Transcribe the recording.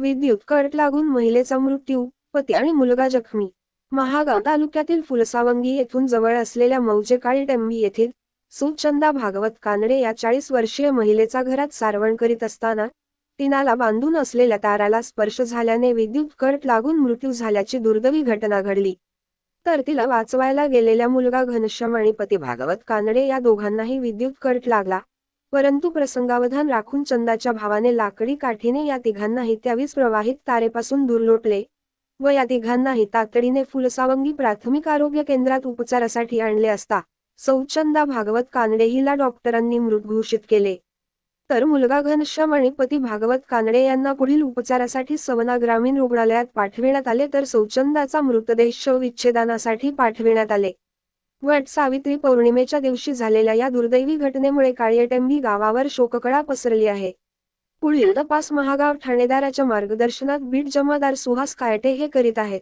विद्युत कट लागून महिलेचा मृत्यू पती आणि मुलगा जखमी. महागाव तालुक्यातील फुलसावंगी येथून जवळ असलेल्या मौजे काळी टेंबी येथील सुचंदा भागवत कानडे या चाळीस वर्षीय महिलेचा घरात सारवण करीत असताना तिनाला बांधून असलेल्या ताराला स्पर्श झाल्याने विद्युत कट लागून मृत्यू झाल्याची दुर्दैवी घटना घडली. तर तिला वाचवायला गेलेल्या मुलगा घनश्याम आणि पती भागवत कानडे या दोघांनाही विद्युत कट लागला. परंतु प्रसंगावधान राखून चंदाच्या भावाने लाकडी काठीने या तिघांनाही त्यावीस प्रवाहित तारेपासून दूर लोटले व या तिघांनाही तातडीने फुलसावंगी प्राथमिक आरोग्य केंद्रात उपचारासाठी आणले असता सौचंदा भागवत कानडे हिला डॉक्टरांनी मृत घोषित केले. तर मुलगा घनश्याम आणि पती भागवत कानडे यांना पुढील उपचारासाठी सवना ग्रामीण रुग्णालयात पाठविण्यात आले तर सौचंदाचा मृतदेह शवविच्छेदनासाठी पाठविण्यात आले. वट सावित्री पौर्णिमेच्या दिवशी झालेल्या या दुर्दैवी घटनेमुळे काळीटेंबी गावावर शोककळा पसरली आहे. पुढील तपास महागाव ठाणेदाराच्या मार्गदर्शनात बीट जमादार सुहास कायटे हे करीत आहेत.